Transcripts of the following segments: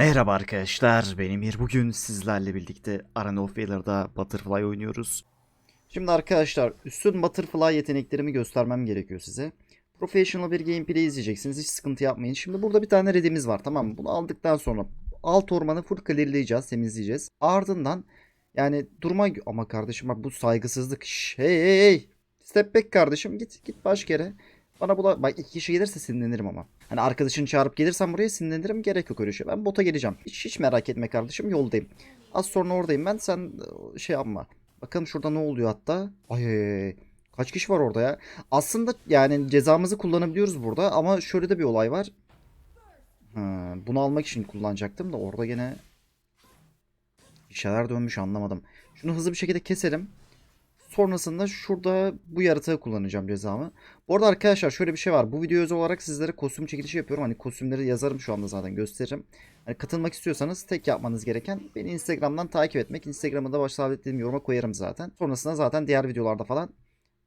Merhaba arkadaşlar, ben Emir. Bugün sizlerle birlikte Arena of Valor'da Butterfly oynuyoruz. Şimdi arkadaşlar, üstün Butterfly yeteneklerimi göstermem gerekiyor size. Professional bir gameplay izleyeceksiniz, hiç sıkıntı yapmayın. Şimdi burada bir tane redimiz var, tamam mı? Bunu aldıktan sonra alt ormanı full clearleyeceğiz, temizleyeceğiz. Ardından, yani durma... Ama kardeşim bak bu saygısızlık. Şş, hey hey hey! Step back kardeşim, git git başka yere. Bana bula... Bak iki kişi gelirse sinirlenirim ama. Hani arkadaşını çağırıp gelirsen buraya sinirlenirim. Gerek yok öyle şey. Ben bota geleceğim. Hiç, hiç merak etme kardeşim. Yoldayım. Az sonra oradayım ben. Sen e, şey yapma. Bakalım şurada ne oluyor hatta. Ay, ay. Kaç kişi var orada ya? Aslında yani cezamızı kullanabiliyoruz burada. Ama şöyle de bir olay var. Ha, bunu almak için kullanacaktım da orada gene bir şeyler dönmüş anlamadım. Şunu hızlı bir şekilde keselim. Sonrasında şurada bu yaratığı kullanacağım cezamı. Bu arada arkadaşlar şöyle bir şey var. Bu video özel olarak sizlere kostüm çekilişi yapıyorum. Hani kostümleri yazarım şu anda zaten gösteririm. Hani katılmak istiyorsanız tek yapmanız gereken beni Instagram'dan takip etmek. Instagram'ı da başta sabitlediğim yoruma koyarım zaten. Sonrasında zaten diğer videolarda falan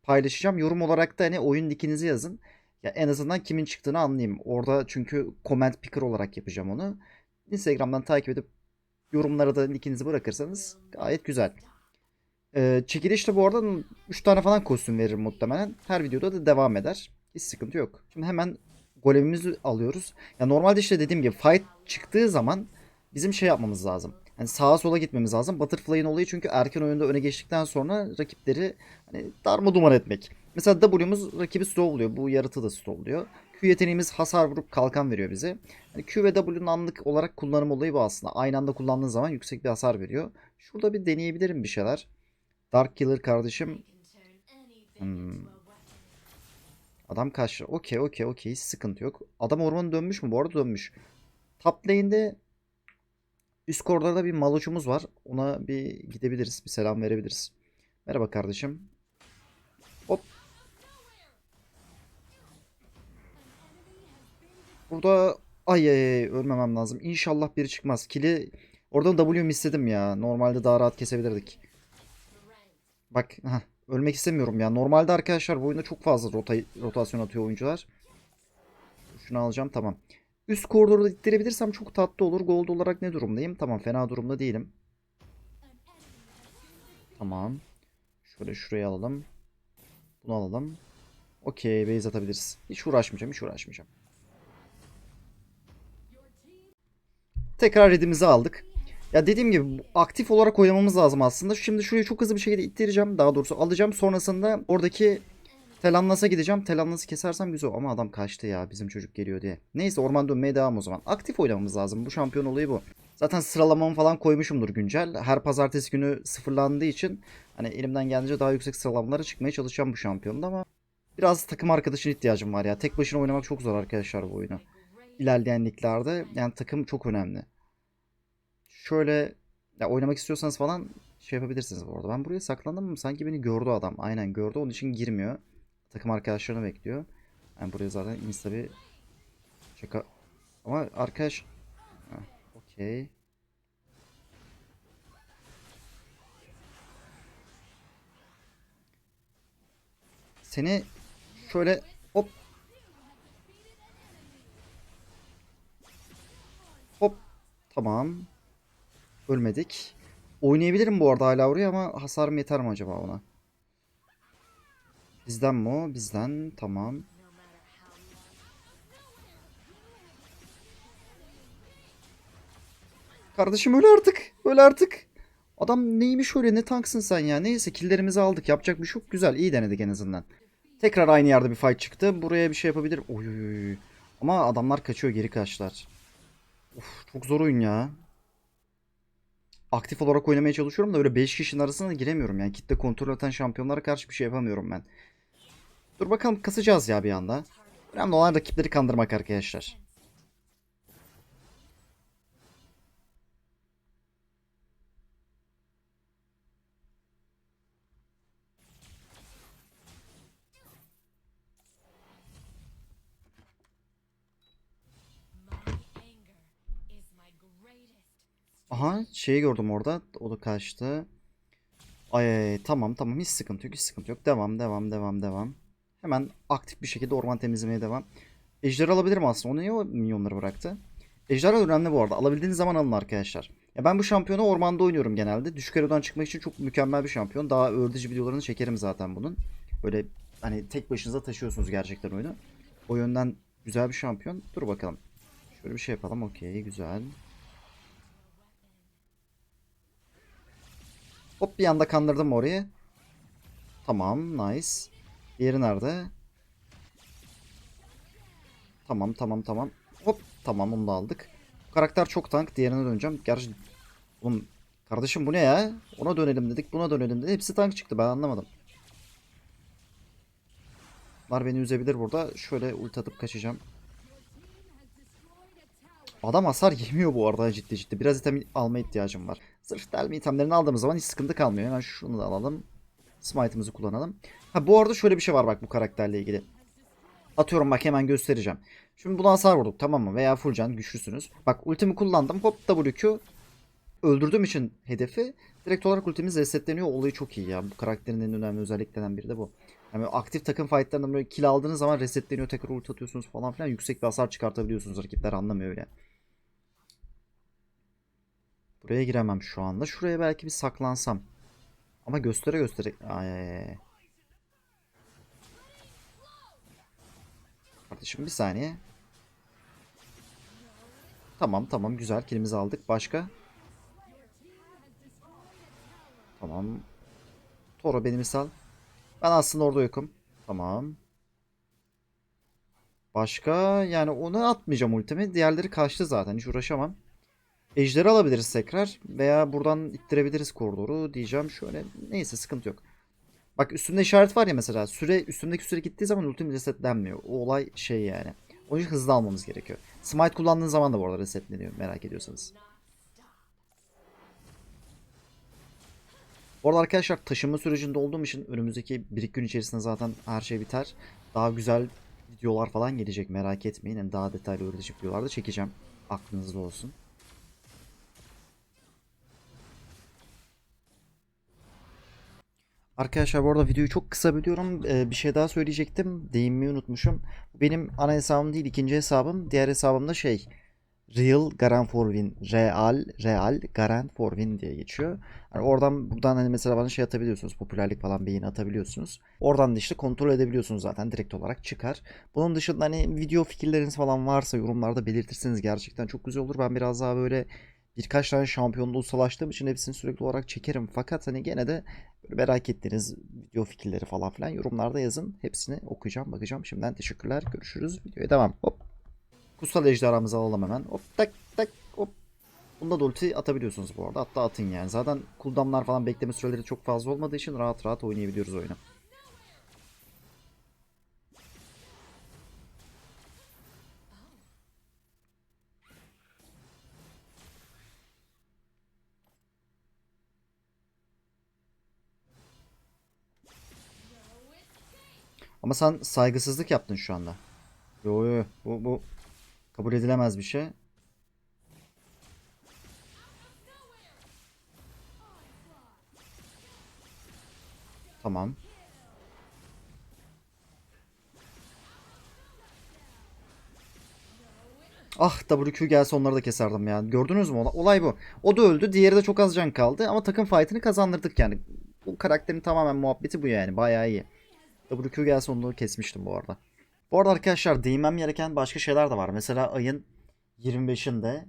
paylaşacağım. Yorum olarak da hani oyun nickinizi yazın. Ya en azından kimin çıktığını anlayayım. Orada çünkü comment picker olarak yapacağım onu. Instagram'dan takip edip yorumlara da nickinizi bırakırsanız gayet güzel. Ee, çekilişte bu arada 3 tane falan kostüm verir muhtemelen. Her videoda da devam eder. Hiç sıkıntı yok. Şimdi hemen golemimizi alıyoruz. Ya normalde işte dediğim gibi fight çıktığı zaman bizim şey yapmamız lazım. Yani sağa sola gitmemiz lazım. Butterfly'ın olayı çünkü erken oyunda öne geçtikten sonra rakipleri hani darma duman etmek. Mesela W'muz rakibi slowluyor. Bu yaratığı da slowluyor. Q yeteneğimiz hasar vurup kalkan veriyor bize. Yani Q ve W'nun anlık olarak kullanım olayı bu aslında. Aynı anda kullandığın zaman yüksek bir hasar veriyor. Şurada bir deneyebilirim bir şeyler. Dark Killer kardeşim. Hmm. Adam kaçtı. Okey okey okey. Hiç sıkıntı yok. Adam ormanı dönmüş mü? Bu arada dönmüş. Top lane'de üst koridorda bir maloçumuz var. Ona bir gidebiliriz. Bir selam verebiliriz. Merhaba kardeşim. Hop. Burada ay ay ay ölmemem lazım. İnşallah biri çıkmaz. Kili oradan W istedim ya. Normalde daha rahat kesebilirdik. Bak heh, ölmek istemiyorum ya. Normalde arkadaşlar bu oyunda çok fazla rota, rotasyon atıyor oyuncular. Şunu alacağım tamam. Üst koridoru da ittirebilirsem çok tatlı olur. Gold olarak ne durumdayım? Tamam fena durumda değilim. Tamam. Şöyle şuraya alalım. Bunu alalım. Okey base atabiliriz. Hiç uğraşmayacağım hiç uğraşmayacağım. Tekrar redimizi aldık. Ya dediğim gibi aktif olarak oynamamız lazım aslında. Şimdi şurayı çok hızlı bir şekilde ittireceğim. Daha doğrusu alacağım. Sonrasında oradaki Telamnas'a gideceğim. Telamnas'ı kesersem güzel. Ama adam kaçtı ya bizim çocuk geliyor diye. Neyse orman dönmeye devam o zaman. Aktif oynamamız lazım. Bu şampiyon olayı bu. Zaten sıralamamı falan koymuşumdur güncel. Her pazartesi günü sıfırlandığı için hani elimden geldiğince daha yüksek sıralamalara çıkmaya çalışacağım bu şampiyonda ama biraz takım arkadaşına ihtiyacım var ya. Tek başına oynamak çok zor arkadaşlar bu oyunu. İlerleyen liglerde yani takım çok önemli şöyle ya oynamak istiyorsanız falan şey yapabilirsiniz bu arada. Ben buraya saklandım mı? Sanki beni gördü adam. Aynen gördü. Onun için girmiyor. Takım arkadaşlarını bekliyor. Ben buraya zaten insta bir şaka ama arkadaş okey. Seni şöyle hop hop tamam. Ölmedik. Oynayabilirim bu arada hala oraya ama hasarım yeter mi acaba ona? Bizden mi o? Bizden. Tamam. Kardeşim öl artık. Öl artık. Adam neymiş öyle ne tanksın sen ya. Neyse killlerimizi aldık. Yapacak bir şey yok. Güzel iyi denedik en azından. Tekrar aynı yerde bir fight çıktı. Buraya bir şey yapabilir. Oy. Ama adamlar kaçıyor geri kaçtılar. Of, çok zor oyun ya aktif olarak oynamaya çalışıyorum da öyle 5 kişinin arasına giremiyorum. Yani kitle kontrol eden şampiyonlara karşı bir şey yapamıyorum ben. Dur bakalım kasacağız ya bir anda. Önemli olan rakipleri kandırmak arkadaşlar. Aha şeyi gördüm orada. O da kaçtı. Ay, tamam tamam hiç sıkıntı yok hiç sıkıntı yok. Devam devam devam devam. Hemen aktif bir şekilde orman temizlemeye devam. Ejder alabilirim aslında. O niye o minyonları bıraktı? Ejderha önemli bu arada. Alabildiğiniz zaman alın arkadaşlar. Ya ben bu şampiyonu ormanda oynuyorum genelde. Düşük elodan çıkmak için çok mükemmel bir şampiyon. Daha öğretici videolarını çekerim zaten bunun. Böyle hani tek başınıza taşıyorsunuz gerçekten oyunu. O yönden güzel bir şampiyon. Dur bakalım. Şöyle bir şey yapalım. Okey güzel. Hop bir anda kandırdım orayı. Tamam nice. Diğeri nerede? Tamam tamam tamam. Hop tamam onu da aldık. Bu karakter çok tank. Diğerine döneceğim. Gerçi oğlum kardeşim bu ne ya? Ona dönelim dedik buna dönelim dedik. Hepsi tank çıktı ben anlamadım. Bunlar beni üzebilir burada. Şöyle ulti atıp kaçacağım. Adam hasar yemiyor bu arada ciddi ciddi. Biraz item alma ihtiyacım var. Sırf delme itemlerini aldığımız zaman hiç sıkıntı kalmıyor. Hemen şunu da alalım. Smite'ımızı kullanalım. Ha bu arada şöyle bir şey var bak bu karakterle ilgili. Atıyorum bak hemen göstereceğim. Şimdi buna hasar vurduk tamam mı? Veya full can güçlüsünüz. Bak ultimi kullandım. Hop WQ. Öldürdüğüm için hedefi direkt olarak ultimiz resetleniyor. Olayı çok iyi ya. Bu karakterin en önemli özelliklerinden biri de bu. Yani aktif takım fightlarında böyle kill aldığınız zaman resetleniyor. Tekrar ulti atıyorsunuz falan filan. Yüksek bir hasar çıkartabiliyorsunuz. Rakipler anlamıyor öyle. Buraya giremem şu anda. Şuraya belki bir saklansam. Ama göstere göstere. Ay. Kardeşim bir saniye. Tamam tamam güzel kilimizi aldık. Başka? Tamam. Toro beni misal. Ben aslında orada yokum. Tamam. Başka yani onu atmayacağım ultimi. Diğerleri kaçtı zaten hiç uğraşamam. Ejderi alabiliriz tekrar. Veya buradan ittirebiliriz koridoru diyeceğim. Şöyle neyse sıkıntı yok. Bak üstünde işaret var ya mesela. Süre üstündeki süre gittiği zaman ultim resetlenmiyor. O olay şey yani. Onun için hızlı almamız gerekiyor. Smite kullandığın zaman da bu arada resetleniyor merak ediyorsanız. Bu arada arkadaşlar taşınma sürecinde olduğum için önümüzdeki bir iki gün içerisinde zaten her şey biter. Daha güzel videolar falan gelecek merak etmeyin. Yani daha detaylı öğretici videolar da çekeceğim. Aklınızda olsun. Arkadaşlar bu arada videoyu çok kısa bölüyorum. Ee, bir şey daha söyleyecektim. Değinmeyi unutmuşum. Benim ana hesabım değil ikinci hesabım. Diğer hesabım da şey. Real Garant for Win. Real, Real Garant for Win diye geçiyor. Yani oradan buradan hani mesela bana şey atabiliyorsunuz. Popülerlik falan beğeni atabiliyorsunuz. Oradan da işte kontrol edebiliyorsunuz zaten direkt olarak çıkar. Bunun dışında hani video fikirleriniz falan varsa yorumlarda belirtirseniz gerçekten çok güzel olur. Ben biraz daha böyle birkaç tane şampiyonluğu ustalaştığım için hepsini sürekli olarak çekerim. Fakat hani gene de merak ettiğiniz video fikirleri falan filan yorumlarda yazın. Hepsini okuyacağım, bakacağım. Şimdiden teşekkürler. Görüşürüz. Videoya devam. Hop. Kutsal ejderhamızı alalım hemen. Hop tak tak hop. Bunda da ulti atabiliyorsunuz bu arada. Hatta atın yani. Zaten cooldownlar falan bekleme süreleri çok fazla olmadığı için rahat rahat oynayabiliyoruz oyunu. Ama sen saygısızlık yaptın şu anda. Yo yo bu, bu kabul edilemez bir şey. Tamam. Ah WQ gelse onları da keserdim ya. Gördünüz mü? Olay bu. O da öldü. Diğeri de çok az can kaldı. Ama takım fight'ını kazandırdık yani. Bu karakterin tamamen muhabbeti bu yani. Bayağı iyi. WQ gelse onu kesmiştim bu arada. Bu arada arkadaşlar değinmem gereken başka şeyler de var. Mesela ayın 25'inde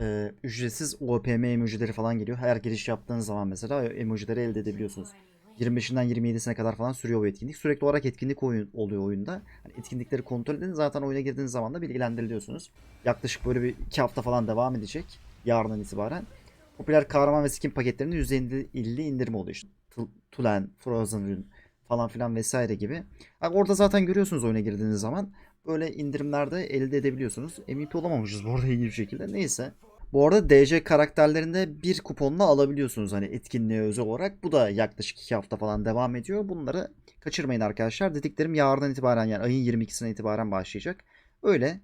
e, ücretsiz OPM emojileri falan geliyor. Her giriş yaptığınız zaman mesela emojileri elde edebiliyorsunuz. 25'inden 27'sine kadar falan sürüyor bu etkinlik. Sürekli olarak etkinlik oyun, oluyor oyunda. Hani etkinlikleri kontrol edin. Zaten oyuna girdiğiniz zaman da bilgilendiriliyorsunuz. Yaklaşık böyle bir 2 hafta falan devam edecek. Yarından itibaren. Popüler kahraman ve skin paketlerinde %50 indirim oluyor. İşte Tulen, Frozen falan filan vesaire gibi. Yani orada zaten görüyorsunuz oyuna girdiğiniz zaman. Böyle indirimlerde elde edebiliyorsunuz. MVP olamamışız bu arada iyi bir şekilde. Neyse. Bu arada DC karakterlerinde bir kuponla alabiliyorsunuz hani etkinliğe özel olarak. Bu da yaklaşık 2 hafta falan devam ediyor. Bunları kaçırmayın arkadaşlar. Dediklerim yarından itibaren yani ayın 22'sine itibaren başlayacak. Öyle.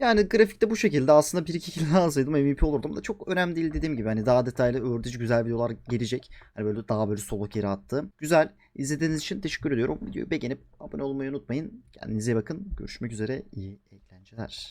Yani grafikte bu şekilde aslında 1-2 kill alsaydım MVP olurdum da çok önemli değil dediğim gibi. Hani daha detaylı öğretici güzel videolar gelecek. Hani böyle daha böyle solo kere attı. Güzel. İzlediğiniz için teşekkür ediyorum. Videoyu beğenip abone olmayı unutmayın. Kendinize bakın. Görüşmek üzere. İyi eğlenceler.